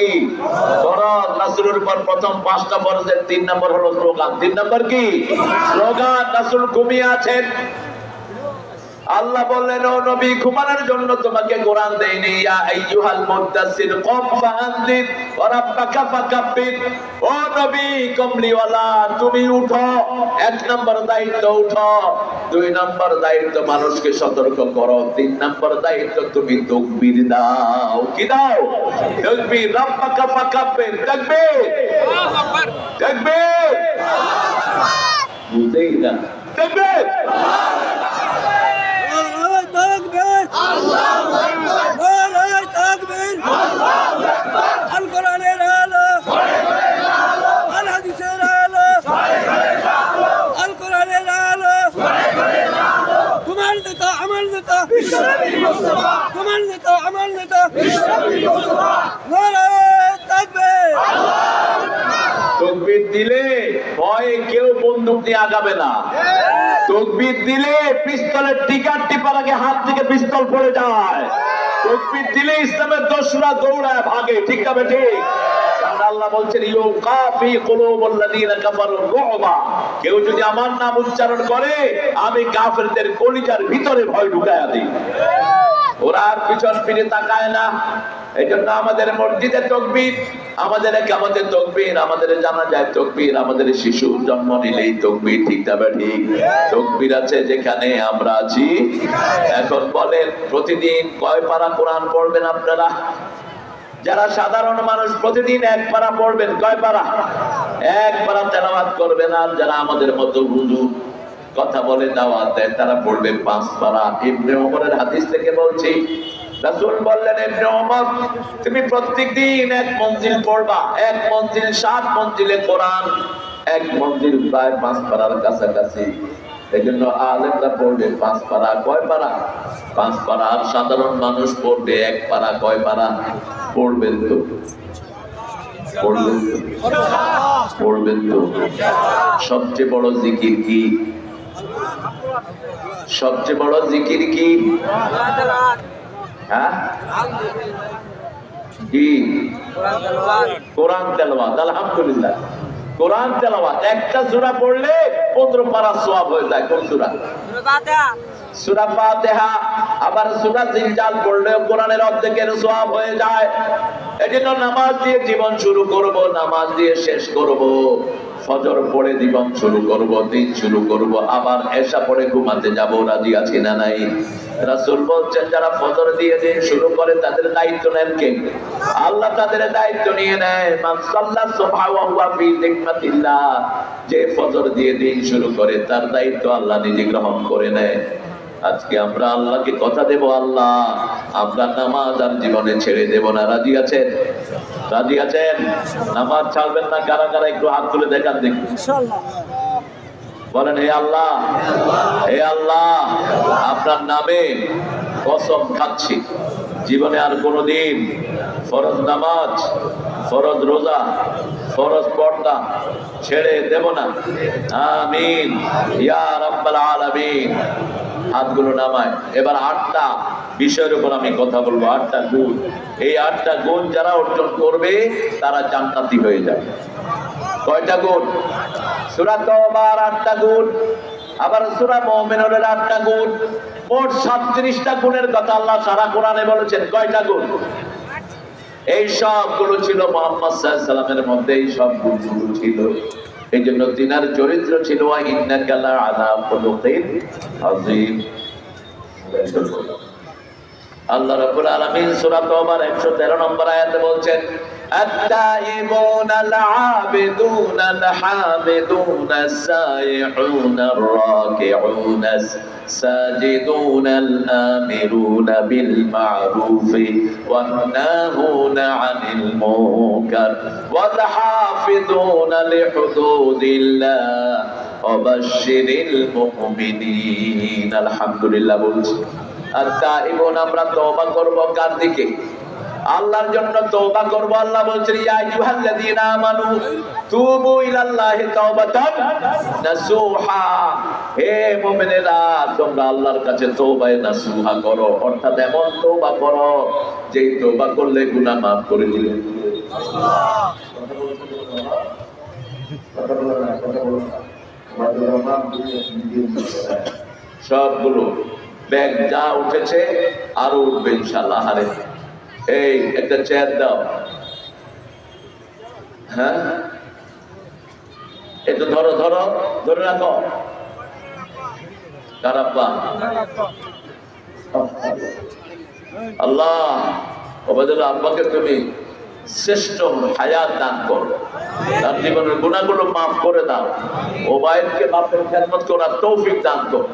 কি? প্রথম পাঁচটা তিন নম্বর হলো স্লোগান। তিন নম্বর কি? স্লোগান নাসুল ঘুমিয়ে আছেন। আল্লাহ বললেন, ও নবী, ঘুমানোর জন্য তোমাকে কোরআন দেয়নি। ইয়া আইয়ুহাল মুদাসসির, কম ফাআনদির ওয়া রাব্বাকা ফাকাব্বির। ও নবী, কমলিওয়ালা, তুমি উঠো। এক নম্বর দায়িত্ব উঠো। দুই নম্বর দায়িত্ব, মানুষকে সতর্ক করো। তিন নম্বর দায়িত্ব, তুমি তাকবীর দাও। কি দাও? তাকবীর, রাব্বাকা ফাকাব্বির। তাকবীর! তাকবীর! বুঝেই না। তাকবীর! আল্লাহু আকবার নারে তাকবীর আল্লাহু আকবার আল কোরআনের আলো আল হাদিসের আলো আল কোরআনের আলো তোমার নেতা আমার নেতা আমার নেতা তকবির দিলে ভয়ে কেউ বন্দুক নিয়ে আগাবে না। তকবির দিলে পিস্তলের টিকার টিপার আগে হাত থেকে পিস্তল পড়ে যায়। তকবির দিলে ইসলামের দোসরা দৌড়ায় ভাগে ঠিক না ঠিক আল্লাহ বলছেন ইউকাফি কুলুবুল্লাযীনা কাফারুর রুবা। কেউ যদি আমার নাম উচ্চারণ করে আমি কাফেরদের কলিজার ভিতরে ভয় ঢুকায়া দিই। ওরা আর পিছন ফিরে তাকায় না। এই জন্য আমাদের মসজিদে তকবির, আমাদের আমাদের তকবির, আমাদের জানা যায় তকবির, আমাদের শিশু জন্ম নিলেই তকবির, ঠিক তবে ঠিক? তকবির আছে যেখানে আমরা আছি। এখন বলেন, প্রতিদিন কয় পারা কোরআন পড়বেন আপনারা? যারা সাধারণ মানুষ প্রতিদিন এক পারা পড়বেন, কয় পারা? এক পারা তেলাওয়াত করবেন, আর যারা আমাদের মতো হুজুর কথা বলে দাওয়াত দেয়, তারা পড়বে পাঁচ পারা ইবনে ওমরের হাদিস থেকে বলছি, রাসূল বললেন, ইবনে ওমর, তুমি প্রত্যেকদিন এক মঞ্জিল পড়বা, এক মঞ্জিল, সাত মঞ্জিলে কোরআন, এক মঞ্জিল প্রায় পাঁচ পারার কাছাকাছি। এই জন্য আলেমরা পড়বে পাঁচ পারা কয় পারা? পাঁচ পারা আর সাধারণ মানুষ পড়বে এক পারা, কয় পারা? পড়বেন তো। পড়বেন তো। পড়বেন তো। সবচেয়ে বড় জিকির কি? সবচেয়ে বড় জিকির কি? হ্যাঁ? কি? কোরআন তেলাওয়াত, আলহামদুলিল্লাহ। কোরআন তেলাওয়াত, একটা সূরা পড়লে 15 পারা সওয়াব যায়, কোন সূরা? সূরা ফাতিহা। আবার কোরআনের অর্ধেকের হয়ে যায়। এজন্য নামাজ দিয়ে জীবন শুরু করব, নামাজ দিয়ে শেষ করব। ফজর পড়ে জীবন শুরু করব, দিন শুরু করব, আবার এসা পড়ে ঘুমাতে যাব, রাজি আছি না নাই? রাসূল বলছেন, যারা ফজর দিয়ে দিন শুরু করে, তাদের দায়িত্ব নেন কে? আল্লাহ তাদের দায়িত্ব নিয়ে নেয়। মান সাল্লা সুবহা ফি যে ফজর দিয়ে দিন শুরু করে, তার দায়িত্ব আল্লাহ নিজে গ্রহণ করে নেয়। আজকে আমরা আল্লাহকে কথা দেব, আল্লাহ, আমরা নামাজ আর জীবনে ছেড়ে দেব না। রাজি আছেন? রাজি আছেন? নামাজ ছাড়বেন না কারা কারা একটু হাত তুলে দেখার দেখি। বলেন হে আল্লাহ হে আল্লাহ আপনার নামে কসম খাচ্ছি। জীবনে আর কোনো দিন ফরজ নামাজ, ফরজ রোজা, ফরজ পর্দা ছেড়ে দেব না। আমিন। ইয়া রাব্বাল আলামিন। হাতগুলো নামায়। এবার আটটা বিষয়ের উপর আমি কথা বলব। আটটা গুণ। এই আটটা গুণ যারা অর্জন করবে, তারা জান্নাতি হয়ে যাবে। কয়টা গুণ? সূরা তওবার আটটা গুণ। আবার সূরা মুমিনুনের আটটা গুণ। মোট 37টা গুণের কথা আল্লাহ সারা কোরআনে বলেছেন। কয়টা গুণ? এই সবগুলো ছিল মোহাম্মদ সাল্লামের মধ্যে, এই সব গুণগুলো ছিল। এই জন্য তিনার চরিত্র ছিল ইন্নাকালা আলা আল্লাহ রাব্বুল আলামিন সূরা তওবার 113 নম্বর আয়াতে বলছেন التائبون العابدون الحامدون السائحون الراكعون الساجدون الآمرون بالمعروف والناهون عن المنكر والحافظون لحدود الله وبشر المؤمنين الحمد لله বলছি আর তাইবুন আমরা তওবা করব কার দিকে আল্লাহর জন্য তওবা করব। আল্লাহ বলছেন, ইয়া আইয়ুহাল্লাযীনা আমানু, তুবু ইলাল্লাহি তাওবাতান নাসুহা। হে মোমেনেরা, তোমরা আল্লাহর কাছে তৌবায় নাসুহা করো। অর্থাৎ এমন তৌবা করো, যেই তৌবা করলে গুনাহ মাফ করে দিবে। সবগুলো ব্যাগ যা উঠেছে, আরও উঠবে ইনশাল্লাহ হারে। এই, একটা চেয়ার দাও। হ্যাঁ? একটু ধরো ধরো, ধরে রাখো। কারাপ্পা। আল্লাহ আব্বাকে তুমি শ্রেষ্ঠ হায়াত দান করো। তার জীবনের গুণাগুলো মাফ করে দাও। ওবায়দকে বাপের খেদমত করার তৌফিক দান করো।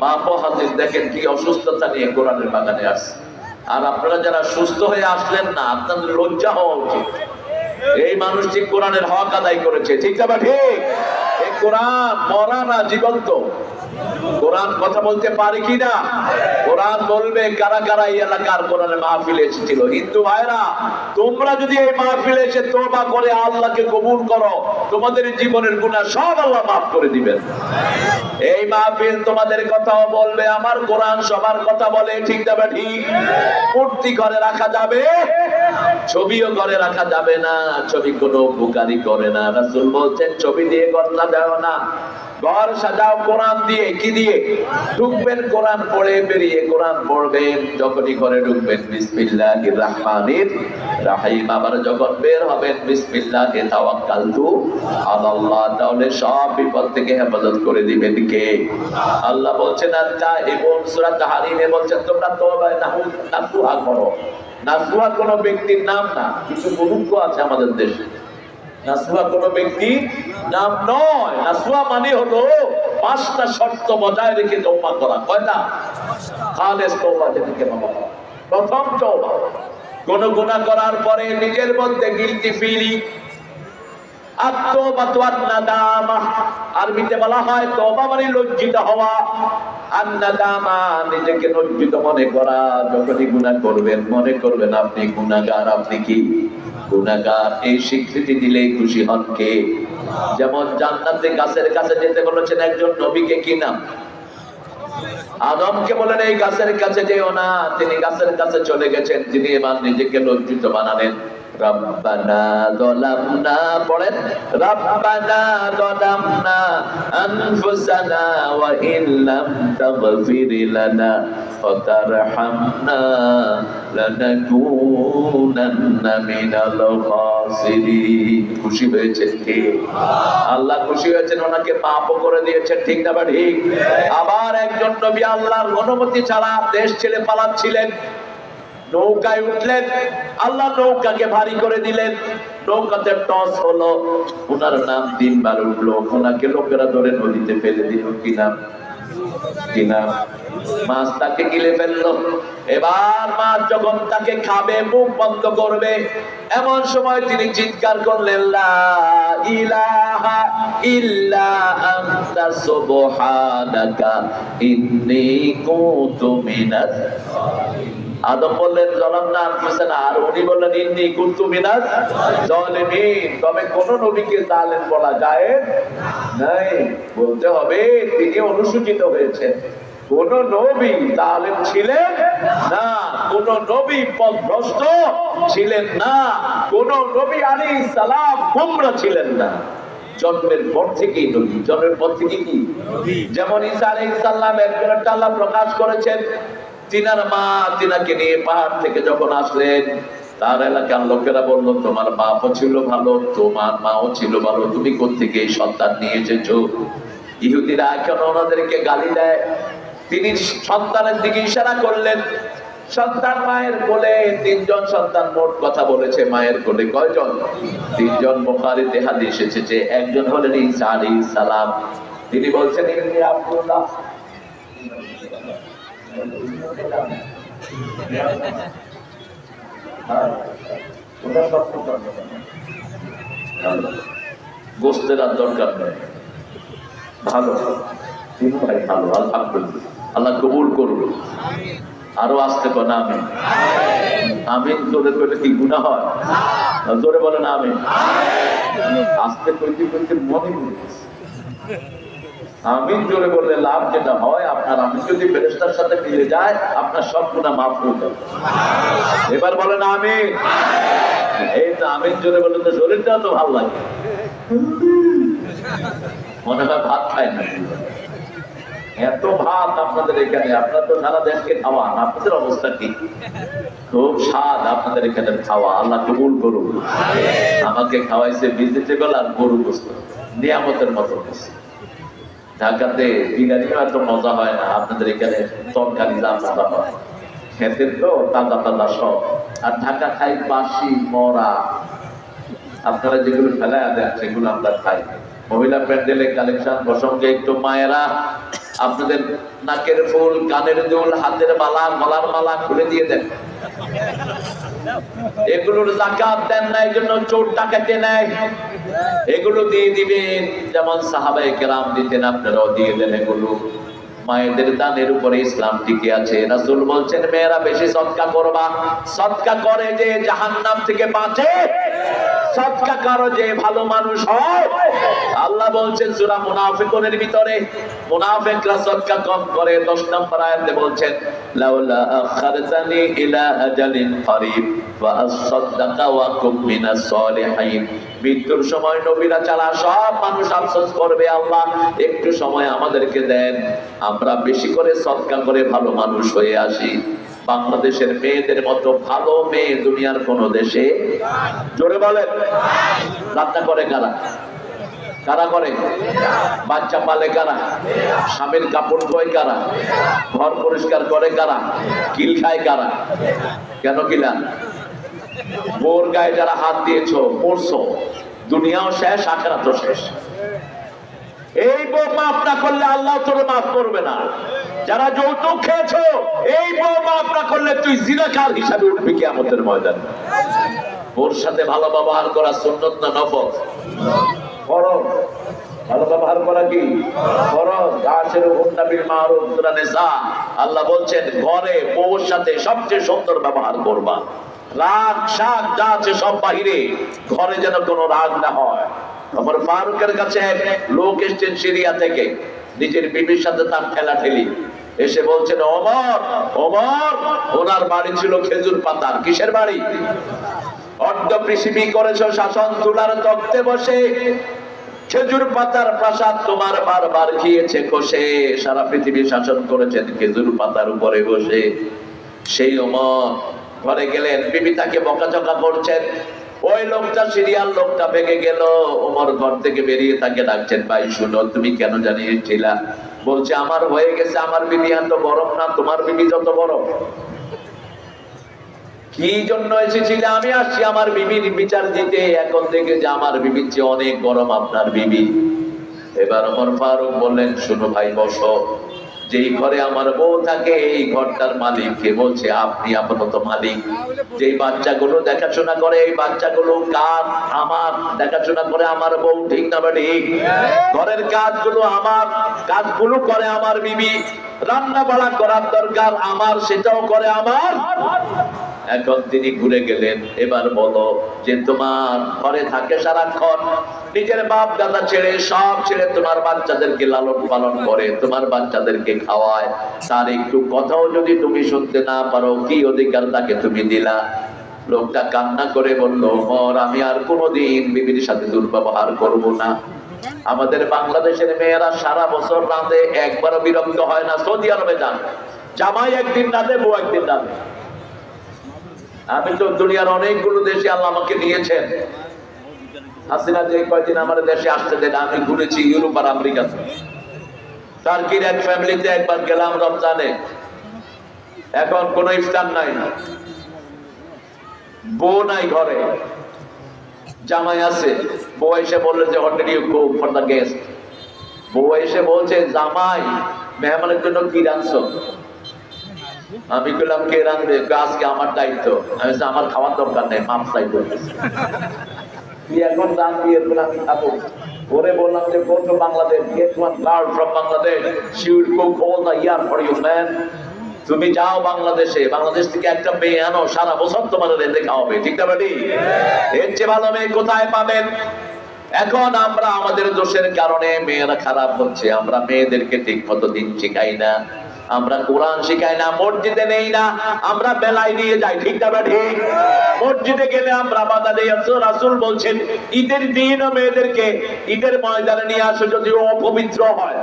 বাপ হাজির, দেখেন কি অসুস্থতা নিয়ে কোরআনের বাগানে আসছে। আর আপনারা যারা সুস্থ হয়ে আসলেন না, আপনাদের লজ্জা হওয়া উচিত। এই মানুষটি কোরআনের হক আদায় করেছে, ঠিক না ঠিক? এই কোরআন মরা না জীবন্ত। কোরআন কথা বলতে পারে কি না কোরআন বলবে, কারা কারা এই এলাকার কোরআনের মাহফিলে এসেছিল? হিন্দু ভাইরা তোমরা যদি এই মাহফিলে এসে তোবা করে আল্লাহকে কবুল করো, তোমাদের জীবনের গুণা সব আল্লাহ মাফ করে দিবেন। এই মাহফিল তোমাদের কথাও বলবে, আমার কোরআন সবার কথা বলে, ঠিক যাবে ঠিক? মূর্তি ঘরে রাখা যাবে, ছবিও ঘরে রাখা যাবে না, ছবি কোনো উপকারী করে না। রাসুল বলছেন, ছবি দিয়ে ঘর সাজাও না। ঘর সাজাও কোরআন দিয়ে, কি দিয়ে? ঢুকবেন কোরআন পড়ে বেরিয়ে, কোরআন পড়বেন, যখনই ঘরে ঢুকবেন, বিসমিল্লাহির রহমানির রাহিম। আবার যখন বের হবেন বিসমিল্লাহি তাওয়াক্কালতু আলাল্লাহ, তাহলে সব বিপদ থেকে হেফাজত করে দিবেন কে? আল্লাহ বলছেন আল্লাহ এবং সূরা তাহরিমে বলছেন, তোমরা তওবা নাহু করো। নাসুহা কোনো ব্যক্তির নাম না, কিছু মুরুক্ষ আছে আমাদের দেশে। নাসুহা কোনো ব্যক্তি? নাম নয়। নাসুহা মানে হলো পাঁচটা শর্ত বজায় রেখে তৌবা করা। কয়টা খালেস তৌবা বলা হয়। প্রথম তৌবা কোন গুনাহ করার পরে নিজের মধ্যে গিলটি ফিলি আত্মবাতওয়াত নাদামা আরবিতে বলা হয় তওবা মানে লজ্জিত হওয়া। আর নাদামা নিজেকে লজ্জিত মনে করা, যখনই গুনাহ করবেন, মনে করবেন আপনি গুনাহগার, আপনি কি? গুনাহগার। এই স্বীকৃতি দিলেই খুশি হন কে? যেমন জান্নাতে গাছের কাছে যেতে বলেছেন একজন নবীকে কি নাম? আদমকে বলেন, এই গাছের কাছে যেও না। তিনি গাছের কাছে চলে গেছেন তিনি এবার নিজেকে লজ্জিত বানালেন। খুশি হয়েছেন কে? আল্লাহ খুশি হয়েছেন, ওনাকে মাফও করে দিয়েছেন, ঠিক না বা ঠিক? আবার একজন নবী আল্লাহর অনুমতি ছাড়া দেশ ছেড়ে পালাচ্ছিলেন। নৌকায় উঠলেন। আল্লাহ নৌকাকে ভারী করে দিলেন। নৌকাতে টস হলো। ওনার নাম তিনবার উঠল। ওনাকে লোকেরা ধরে নদীতে ফেলে দিল। কি নাম? মাছ তাকে এবার যখন তাকে খাবে, মুখ বন্ধ করবে, এমন সময় তিনি চিৎকার করলেন, লা ইলাহা ইল্লা আদম বললেন জলাম না আনফুসানা আর উনি বললেন ইন্নি কুনতু মিনাজ জালিমিন। তবে কোন নবীকে জালেম বলা যায় নাই। বলতে হবে তিনি অনুসূচিত হয়েছেন। কোন নবী জালেম ছিলেন না কোন নবী পথভ্রষ্ট ছিলেন না কোন নবী আলাইহিস সালাম গুমরা ছিলেন না। জন্মের পর থেকেই নবী জন্মের পর থেকে কি? যেমন ঈসা আলাইহিস সালাম একজন আল্লাহ প্রকাশ করেছেন তিনার মা তিনাকে নিয়ে পাহাড় থেকে যখন আসলেন, তার এলাকার লোকেরা বলল, তোমার বাপও ছিল ভালো, তোমার মাও ছিল ভালো, তুমি কোথেকে সন্তান নিয়ে এসেছ? ইহুদিরা এখন ওনাদেরকে গালি দেয়। তিনি সন্তানের দিকে ইশারা করলেন। সন্তান মায়ের কোলে তিনজন সন্তান মোট কথা বলেছে, মায়ের কোলে কয়জন? তিনজন বোখারিতে হাদিস এসেছে, একজন হলেন ঈসা আলাইহিস সালাম। তিনি বলছেন আব্দুল্লাহ। গোস্তের আর দরকার নেই। ভালো ভাই ভালো আল্লাহ কবুল করুন আরও আসতে কোন আমি আমি তোদের করলে কি গুণা হয়? জোরে বলেন আমি আসতে কইতে কইতে মনে। আমি জোরে বললে লাভ যেটা হয়, আপনার আমি যদি ফেরেস্তার সাথে মিলে যায়, আপনার সব গুণা মাফ হয়ে যাবে। এবার বলেন আমি এই তো আমি জোরে বললে তো শরীরটাও তো ভালো লাগে। মনে হয় ভাত খায় না। এত ভাত আপনাদের এখানে, আপনার তো সারা দেশকে খাওয়ান, আপনাদের অবস্থা কি? খুব স্বাদ আপনাদের এখানে খাওয়া, আল্লাহ কবুল করুন আমাকে খাওয়াইছে ভেজিটেবল আর গরু গোস্ত। নিয়ামতের মতো কিছু ঢাকাতে বিরিয়ানিও এত মজা হয় না। আপনাদের এখানে তরকারি যা হয় খেতে তো তাজা তাজা সব। আর ঢাকা খাই বাসি, মরা। আপনারা যেগুলো ফেলায় দেন, সেগুলো আমরা খাই। মহিলা প্যান্ডেলে কালেকশন প্রসঙ্গে একটু মায়েরা, আপনাদের নাকের ফুল, কানের দুল, হাতের মালা, গলার মালা খুলে দিয়ে দেন। এগুলোর জাকাত দেন না এই জন্য চোর টাকাতে নেয়। এগুলো দিয়ে দিবেন। যেমন সাহাবাই কেরাম দিতেন, আপনারাও দিয়ে দেন এগুলো। মায়েদের দানের উপরে ইসলাম টিকে আছে। রাসূল বলছেন, মেয়েরা বেশি সৎকা করবা। সৎকা করে যে জাহান্নাম থেকে বাঁচে, সৎকা করো যে ভালো মানুষ হয়। আল্লাহ বলছেন, সূরা মুনাফিকুনের ভিতরে মুনাফিকরা সৎকা কম করে। 10 নম্বর আয়াতে বলছেন, লাউলা আখারতানি ইলা আজালিন করিব, ওয়া আসাদদাকা ওয়া কুম মিনাস সলিহিন। মৃত্যুর সময় নবীরা ছাড়া সব মানুষ আফসোস করবে, আল্লাহ একটু সময় আমাদেরকে দেন। আমরা বেশি করে সৎকা করে ভালো মানুষ হয়ে আসি। বাংলাদেশের মেয়েদের মতো ভালো মেয়ে দুনিয়ার কোন দেশে জোরে বলেন রান্না করে কারা? কারা করে? বাচ্চা পালে কারা? স্বামীর কাপড় ধোয় কারা? ঘর পরিষ্কার করে কারা? কিল খায় কারা? কেন কিলা? বোর গায়ে যারা হাত দিয়েছ, পড়ছো, দুনিয়াও শেষ, আখেরাতও শেষ। এই বউ মাফ না করলে আল্লাহ তোর মাফ করবে না। যারা যৌতুক খেয়েছো, এই বউ মাফ না করলে তুই জিনাকার হিসাবে উঠবি কিয়ামতের ময়দানে। ওর সাথে ভালো ব্যবহার করা সুন্নত না নফল? ফরজ। ভালো ব্যবহার করা কি? ফরজ। গাছের হুন্নাবিল মারুফ সূরা নিসা আল্লাহ বলছেন, ঘরে বউর সাথে সবচেয়ে সুন্দর ব্যবহার করবা। রাগ শাক যা আছে সব বাহিরে, ঘরে যেন কোনো রাগ না হয়। আমার ফারুকের কাছে এক লোক এসছেন সিরিয়া থেকে, নিজের বিবির সাথে তার ঠেলা ঠেলি এসে বলছেন অমর অমর ওনার বাড়ি ছিল খেজুর পাতার, কিসের বাড়ি? অর্ধ পৃথিবী করেছ শাসন তুলার তক্তে বসে, খেজুর পাতার প্রাসাদ তোমার বারবার খেয়েছে কষে সারা পৃথিবী শাসন করেছেন খেজুর পাতার উপরে বসে। সেই অমর ঘরে গেলেন, বিবি তাকে বকাঝকা করছেন। ওই লোকটা সিরিয়াল লোকটা ভেঙে গেল। ওমর ঘর থেকে বেরিয়ে তাকে ডাকছেন, ভাই, শুনো, তুমি কেন জানিয়েছিলা? বলছে, আমার হয়ে গেছে, আমার বিবি এত গরম না, তোমার বিবি যত গরম কি জন্য এসেছিলে? আমি আসছি আমার বিবির বিচার দিতে। এখন থেকে যে আমার বিবির চেয়ে অনেক গরম আপনার বিবি। এবার ওমর ফারুক বললেন, শুনো ভাই, বসো। যেই ঘরে আমার বউ থাকে, এই ঘরটার মালিক। কে বলছে, আপনি আপাতত মালিক। যেই বাচ্চাগুলো দেখাশোনা করে, এই বাচ্চাগুলো কাজ আমার। দেখাশোনা করে আমার বউ, ঠিক না ঠিক? ঘরের কাজগুলো আমার। কাজগুলো করে আমার বিবি। রান্না বাড়া করার দরকার আমার, সেটাও করে আমার। এখন তিনি ঘুরে গেলেন। এবার বলো যে তোমার ঘরে থাকে সারাক্ষণ, নিজের বাপ দাদা ছেড়ে সব ছেড়ে তোমার বাচ্চাদেরকে লালন পালন করে, তোমার বাচ্চাদেরকে খাওয়ায়। তার একটু কথাও যদি তুমি শুনতে না পারো, কি অধিকার তাকে তুমি দিলা? লোকটা কান্না করে বলল, মর, আমি আর কোনোদিন বিবির সাথে দুর্ব্যবহার করব না। আমাদের বাংলাদেশের মেয়েরা সারা বছর রাঁধে একবারও বিরক্ত হয় না। সৌদি আরবে যান। জামাই একদিন রাঁধে বউ একদিন রাঁধে আমি তো দুনিয়ার অনেকগুলো দেশে আল্লাহ আমাকে নিয়েছেন হাসিনা যে কয়দিন আমার দেশে আসতে দেন আমি ঘুরেছি ইউরোপ আর আমেরিকাতে টার্কির এক ফ্যামিলিতে একবার গেলাম রমজানে। এখন কোন ইফতার নাই বউ নাই ঘরে। জামাই আছে। বউ এসে বলল যে, hotel you cook for the guest. বউ এসে বলছে, জামাই, মেহমানের জন্য কি রাঁধছো? আমি বললাম কে রাঁধবে? কই, আজকে আমার দায়িত্ব। আমি আমার খাওয়ার দরকার নেই মাপ চাই তুই এখন দান দিয়ে আমি খাব? ওরে বললাম যে to Bangladesh get one girl from Bangladesh will cook all the year for you man তুমি যাও বাংলাদেশে বাংলাদেশ থেকে একটা মেয়ে আনো সারা বছর তোমার রেঁধে খাওয়াবে ঠিক না বেটি? এর চেয়ে ভালো মেয়ে কোথায় পাবেন? এখন আমরা আমাদের দোষের কারণে মেয়েরা খারাপ হচ্ছে আমরা মেয়েদেরকে ঠিক মতো দিন শিখাই না। আমরা কোরআন শিখাই না, মসজিদে নেই না, আমরা বেলায় নিয়ে যাই, ঠিক না ঠিক মসজিদে গেলে আমরা বাধা আসো রাসুল বলছেন, ঈদের দিন মেয়েদেরকে ঈদের ময়দানে নিয়ে আসো যদি অপবিত্র হয়।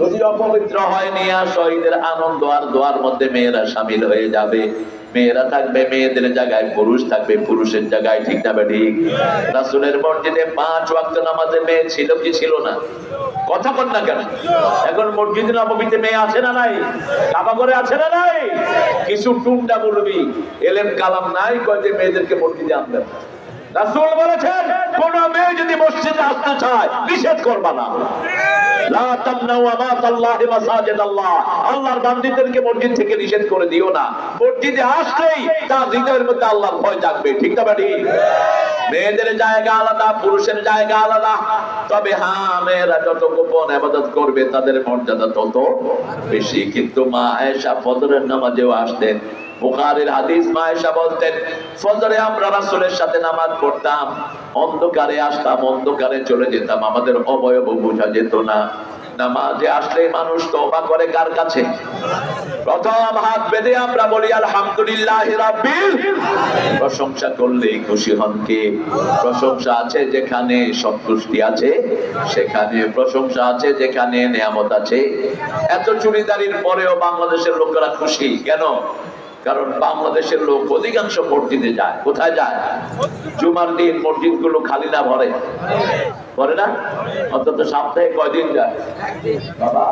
যদি অপবিত্র হয়, নিয়ে আসো, ঈদের আনন্দ আর দোয়ার মধ্যে মেয়েরা সামিল হয়ে যাবে। মেয়েরা থাকবে মেয়েদের জায়গায়, পুরুষ থাকবে পুরুষের জায়গায়, ঠিক না ঠিক রাসুলের মসজিদে পাঁচ ওয়াক্ত নামাজে মেয়ে ছিল কি ছিল না? কথা বল না কেন? এখন মসজিদ নবমীতে মেয়ে আছে না নাই? কাবা করে আছে না নাই? কিছু টুন্ডা বলবি। এলেম কালাম নাই, কয় যে মেয়েদেরকে মসজিদে যদি মসজিদে আসতে করবা না। আমাতাল্লাহি মাসাজিদাল্লাহ। আল্লাহর থেকে করে দিও না। মধ্যে আল্লাহর ভয় জাগবে। ঠিক না বাড়ি মেয়েদের জায়গা আলাদা, পুরুষের জায়গা আলাদা। তবে হ্যাঁ মেয়েরা যত গোপন আবাদত করবে, তাদের মর্যাদা তত বেশি। কিন্তু মা আয়েশা ফজরের নামাজেও আসতেন। বুখারীর হাদিস মা আয়েশা বলতেন, ফজরে আমরা রাসূলের সাথে নামাজ পড়তাম। অন্ধকারে আসতাম, অন্ধকারে চলে যেতাম। আমাদের অবয়ব বোঝা যেত না। নামাজে আসলে মানুষ তওবা করে কার কাছে? প্রথম হাত বেঁধে আমরা বলি, আলহামদুলিল্লাহ প্রশংসা করলেই খুশি হন কে? প্রশংসা আছে যেখানে সন্তুষ্টি আছে, সেখানে প্রশংসা আছে যেখানে নিয়ামত আছে। এত চুরিদারির পরেও বাংলাদেশের লোকেরা খুশি। কেন? কারণ বাংলাদেশের লোক অধিকাংশ মসজিদে যায়। কোথায় যায়? জুমার দিন মসজিদ খালি না ভরে। ভরে না? অন্তত সপ্তাহে কয়দিন যায়? বাবা।